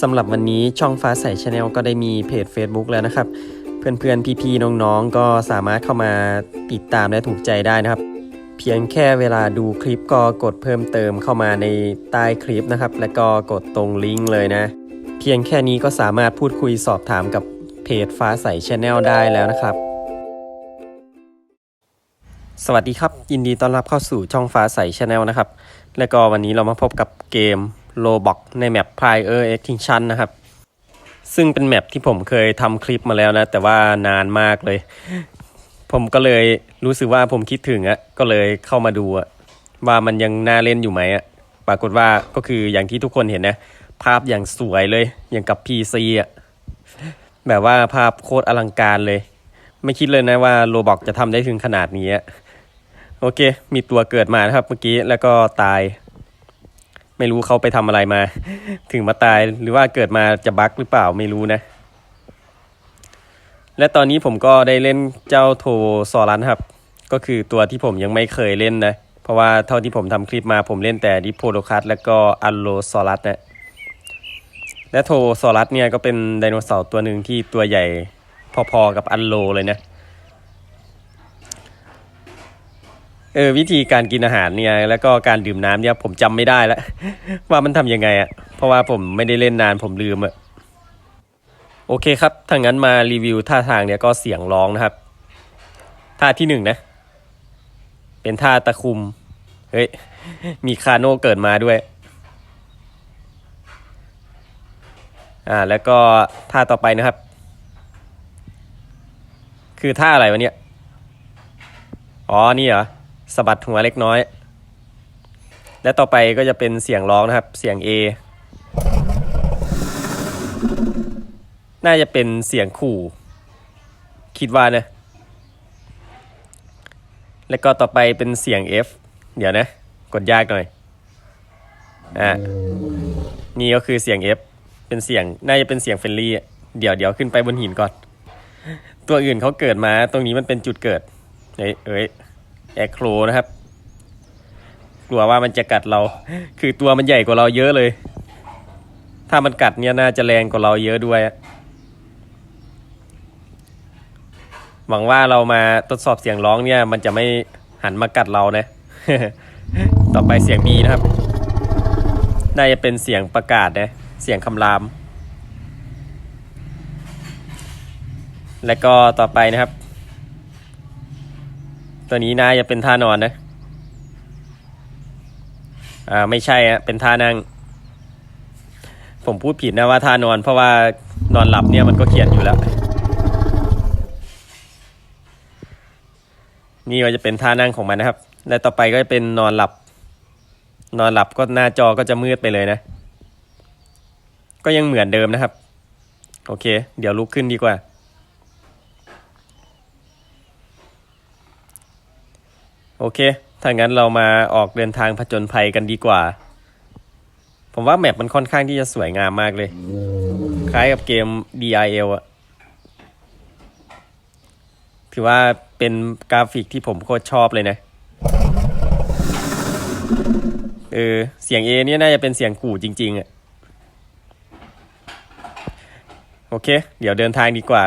สำหรับวันนี้ช่องฟ้าใสชาแนลก็ได้มีเพจ Facebook แล้วนะครับ เพื่อนๆ พี่ๆ น้องๆ ก็สามารถเข้ามาติดตามและถูกใจได้นะครับ เพียงแค่เวลาดูคลิปก็กดเพิ่มเติมเข้ามาในใต้คลิปนะครับ แล้วก็กดตรงลิงก์เลยนะ เพียงแค่นี้ก็สามารถพูดคุยสอบถามกับเพจฟ้าใสชาแนลได้แล้วนะครับ สวัสดีครับ ยินดีต้อนรับเข้าสู่ช่องฟ้าใสชาแนลนะครับ และก็วันนี้เรามาพบกับเกม Roblox ในแมป Prior Extinction นะครับ ซึ่งเป็นแมปที่ผมเคยทำคลิปมาแล้วนะ แต่ว่านานมากเลย ผมก็เลยรู้สึกว่าผมคิดถึงอะก็เลยเข้ามาดูอะว่ามันยังน่าเล่นอยู่ไหมอะปรากฏว่าก็คืออย่างที่ทุกคนเห็นนะ ภาพอย่างสวยเลย อย่างกับ PC อะแบบว่าภาพโคตรอลังการเลย ไม่คิดเลยนะว่าโรบอกจะทำได้ถึงขนาดนี้อะโอเค มีตัวเกิดมานะครับเมื่อกี้แล้วก็ตาย ไม่รู้เขาไปทำอะไรมา ถึงมาตายหรือว่าเกิดมาจะบั๊กหรือเปล่าไม่รู้นะ และตอนนี้ผมก็ได้เล่นเจ้าโทซอรันครับ ก็คือตัวที่ผมยังไม่เคยเล่นนะ เพราะว่าเท่าที่ผมทำคลิปมาผมเล่นแต่ดิโพโลคัสแล้วก็อัลโลซอรัสนะและโทซอรัสเนี่ยก็เป็นไดโนเสาร์ตัวหนึ่งที่ตัวใหญ่พอๆกับอัลโลเลยนะ เออวิธีการกินอาหารเนี่ยแล้วก็การดื่มน้ำเนี่ยผมจำไม่ได้แล้วว่ามันทำยังไงอะ่ะเพราะว่าผมไม่ได้เล่นนานผมลืมอะ่ะโอเคครับถ้างั้นมารีวิวท่าทางเนี่ยก็เสียงร้องนะครับ ท่าที่หนึ่งนะ เป็นท่าตะคุม เฮ้ย มีคาโน่เกิดมาด้วย อ่า แล้วก็ท่าต่อไปนะครับ คือท่าอะไรวะเนี่ย อ๋อ นี่เหรอ สะบัดหัวเล็กน้อย และต่อไปก็จะเป็นเสียงร้องนะครับ เสียง A น่าจะเป็นเสียงขู่ คิดว่านะ แล้วก็ต่อไปเป็นเสียง F เดี๋ยวนะ กดยากหน่อย อ่า นี่ก็คือเสียง F เป็นเสียง น่าจะเป็นเสียงเฟรนลี่ เดี๋ยวเดี๋ยวขึ้นไปบนหินก่อน ตัวอื่นเขาเกิดมา ตรงนี้มันเป็นจุดเกิด เอ้ยเอ้ย แอคโครนะครับ กลัวว่ามันจะกัดเรา คือตัวมันใหญ่กว่าเราเยอะเลย ถ้ามันกัดเนี่ยน่าจะแรงกว่าเราเยอะด้วยหวังว่าเรามาทดสอบเสียงร้องเนี่ย มันจะไม่หันมากัดเรานะ ต่อไปเสียงบีนะครับ น่าจะเป็นเสียงประกาศนะ เสียงคำราม และก็ต่อไปนะครับ ตัวนี้น่าจะเป็นท่านอนนะ อ่า ไม่ใช่ฮะเป็นท่านั่ง ผมพูดผิดนะว่าท่านอน เพราะว่านอนหลับเนี่ยมันก็เขียนอยู่แล้ว นี่ก็จะเป็นท่านั่งของมันนะครับ และต่อไปก็จะเป็นนอนหลับ นอนหลับก็หน้าจอก็จะมืดไปเลยนะ ก็ยังเหมือนเดิมนะครับ โอเค เดี๋ยวลุกขึ้นดีกว่า โอเค ถ้างั้นเรามาออกเดินทางผจญภัยกันดีกว่า ผมว่าแมปมันค่อนข้างที่จะสวยงามมากเลย คล้ายกับเกม DIL อะถือว่าเป็นกราฟิกที่ผมโคตรชอบเลยนะ เออ เสียง A เนี่ยน่าจะเป็นเสียงขู่จริง ๆอะโอเค เดี๋ยวเดินทางดีกว่า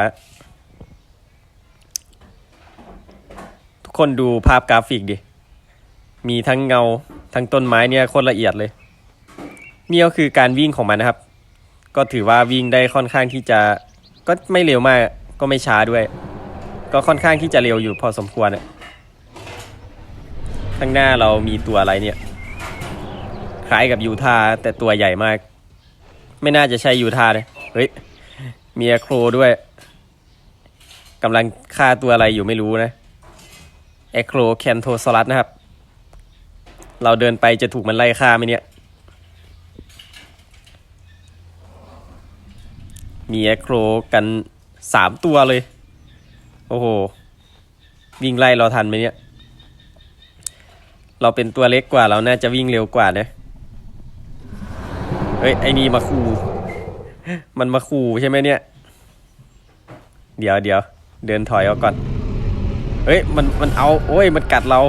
ทุก คนดูภาพกราฟิกดิ มีทั้งเงา ทั้งต้นไม้เนี่ยโคตรละเอียดเลย นี่ก็คือการวิ่งของมันนะครับ ก็ถือว่าวิ่งได้ค่อนข้างที่จะ ก็ไม่เร็วมาก ก็ไม่ช้าด้วย ก็ค่อนข้างที่จะเร็วอยู่พอสมควรอะข้างหน้าเรามีตัวอะไรเนี่ย คล้ายกับยูทาแต่ตัวใหญ่มาก ไม่น่าจะใช่ยูทาเลยเฮ้ยมีแอโครด้วยกำลังฆ่าตัวอะไรอยู่ไม่รู้นะ แอคโครแคนโทซอรัสนะครับ เราเดินไปจะถูกมันไล่ฆ่าไหมเนี่ย มีแอคโครกันสามตัวเลย โอ้โห วิ่งไล่เราทันไหมเนี่ย เราเป็นตัวเล็กกว่าเราน่าจะวิ่งเร็วกว่านะเฮ้ย ไอ้นี่มาคูมันมาคูใช่ไหมเนี่ย เดี๋ยวเดี๋ยวเดินถอยออกก่อน เฮ้ยมันมันเอาโอ้ยมันกัดเรา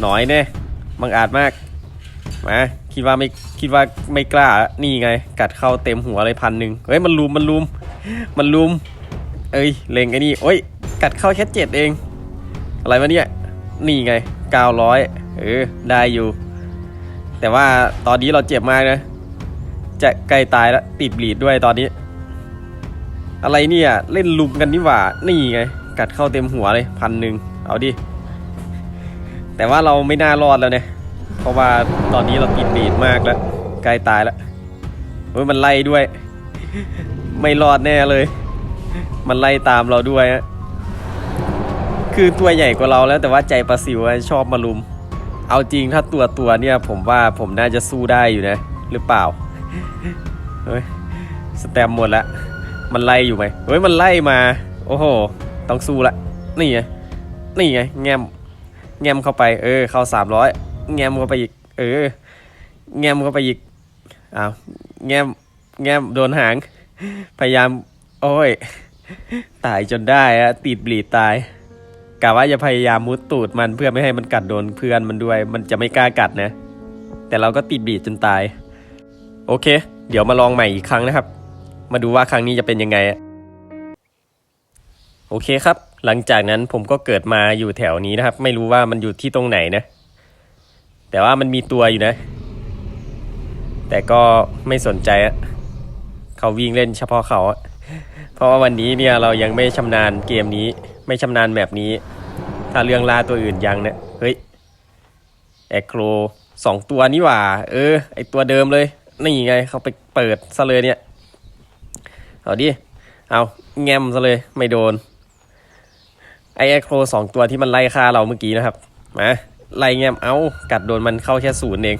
หน่อยเนี่ยบังอาจมากมาคิดว่าไม่คิดว่าไม่กล้านี่ไง กัดเข้าเต็มหัวเลยพันหนึ่งเฮ้ยมันลุมมันลุม มันลุม เอ้ยเลงไอ้นี่โอ้ยกัดเข้าแค่เจ็ดเอง อะไรวะเนี่ยนี่ไงเก้าร้อยเออได้อยู่ แต่ว่าตอนนี้เราเจ็บมากนะจะใกล้ตายแล้วติดบลีดด้วยตอนนี้ อะไรเนี่ยเล่นลุมกันนี่หว่านี่ไง กัดเข้าเต็มหัวเลยพันหนึ่งเอาดิ แต่ว่าเราไม่น่ารอดแล้วเนี่ย เพราะว่าตอนนี้เราติดบีดมากแล้วใกล้ตายแล้วเฮ้ยมันไล่ด้วย ไม่รอดแน่เลย มันไล่ตามเราด้วยฮะคือตัวใหญ่กว่าเราแล้วแต่ว่าใจประสิวชอบมาลุม เอาจริงถ้าตัวตัวเนี่ย ผมว่าผมน่าจะสู้ได้อยู่นะ หรือเปล่า เฮ้ย สแตมหมดละ มันไล่อยู่ไหมเฮ้ย มันไล่มา โอ้โห ต้องสู้ละ นี่ไง นี่ไง แงม แงมเข้าไป เออ เข้าสามร้อย แงมเข้าไปอีก เออ แงมเข้าไปอีก อ้าว แงม แงมโดนหาง พยายาม โอ้ย ตายจนได้อะติดบลีดตายกะว่าจะพยายามมุดตูดมันเพื่อไม่ให้มันกัดโดนเพื่อนมันด้วย มันจะไม่กล้ากัดนะ แต่เราก็ติดบีดจนตาย โอเค เดี๋ยวมาลองใหม่อีกครั้งนะครับ มาดูว่าครั้งนี้จะเป็นยังไงอะ โอเคครับ หลังจากนั้นผมก็เกิดมาอยู่แถวนี้นะครับ ไม่รู้ว่ามันอยู่ที่ตรงไหนนะ แต่ว่ามันมีตัวอยู่นะ แต่ก็ไม่สนใจอะเขาวิ่งเล่นเฉพาะเขา เพราะว่าวันนี้เนี่ยเรายังไม่ชำนาญเกมนี้ ไม่ชำนาญแบบนี้ ถ้าเรื่องล่าตัวอื่นยังเนี่ยเฮ้ยแอคโครสองตัวนี่หว่า เออ ไอตัวเดิมเลย นี่ไงเขาไปเปิดซะเลยเนี่ย เอาดิ เอาแงมซะเลยไม่โดน ไอแอคโครสองตัวที่มันไล่ฆ่าเราเมื่อกี้นะครับ มาไล่แงมเอากัดโดนมันเข้าแค่ศูนย์เอง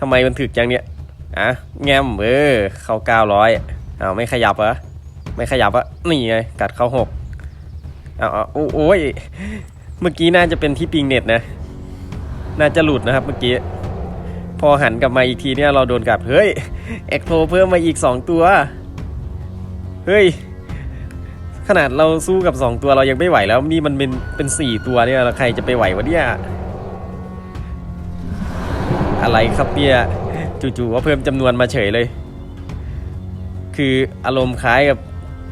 ทำไมมันถึกจังเนี่ยอะแงมเออเข้าเก้าร้อยเอาไม่ขยับเหรอไม่ขยับอะนี่ไงกัดเข้าหกเอาเอาโอ้โอ้ยเมื่อกี้น่าจะเป็นที่ปิงเน็ตนะ น่าจะหลุดนะครับเมื่อกี้ พอหันกลับมาอีกทีเนี่ยเราโดนกัดเฮ้ยเอ็กโทเพิ่มมาอีก2ตัว เฮ้ย ขนาดเราสู้กับ 2 ตัวเรายังไม่ไหวแล้วนี่มันเป็นเป็น4ตัวเนี่ยใครจะไปไหววะเนี่ยอะไรครับเนี่ยจู่ๆก็เพิ่มจำนวนมาเฉยเลย คืออารมณ์คล้ายกับ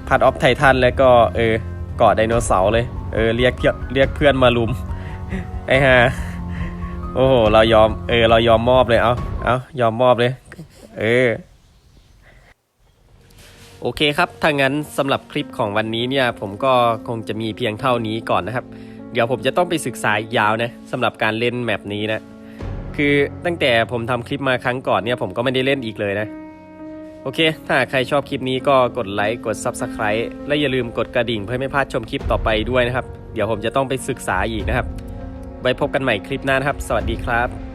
พัดออฟไททันแล้วก็เออเกาะไดโนเสาร์เลย เออเรียกเพื่อนเรียกเพื่อนมาลุม ไอ้ห่าโอ้โห เรายอม เออ เรายอมมอบเลย เอาเอายอมมอบเลย เออ โอเคครับ ถ้างั้นสำหรับคลิปของวันนี้เนี่ยผมก็คงจะมีเพียงเท่านี้ก่อนนะครับ เดี๋ยวผมจะต้องไปศึกษายาวนะสำหรับการเล่นแมปนี้นะ คือตั้งแต่ผมทำคลิปมาครั้งก่อนเนี่ยผมก็ไม่ได้เล่นอีกเลยนะ โอเค ถ้าใครชอบคลิปนี้ก็กดไลค์ กด Subscribe และอย่าลืมกดกระดิ่งเพื่อไม่พลาดชมคลิปต่อไปด้วยนะครับ เดี๋ยวผมจะต้องไปศึกษาอีกนะครับ ไว้พบกันใหม่คลิปหน้านะครับ สวัสดีครับ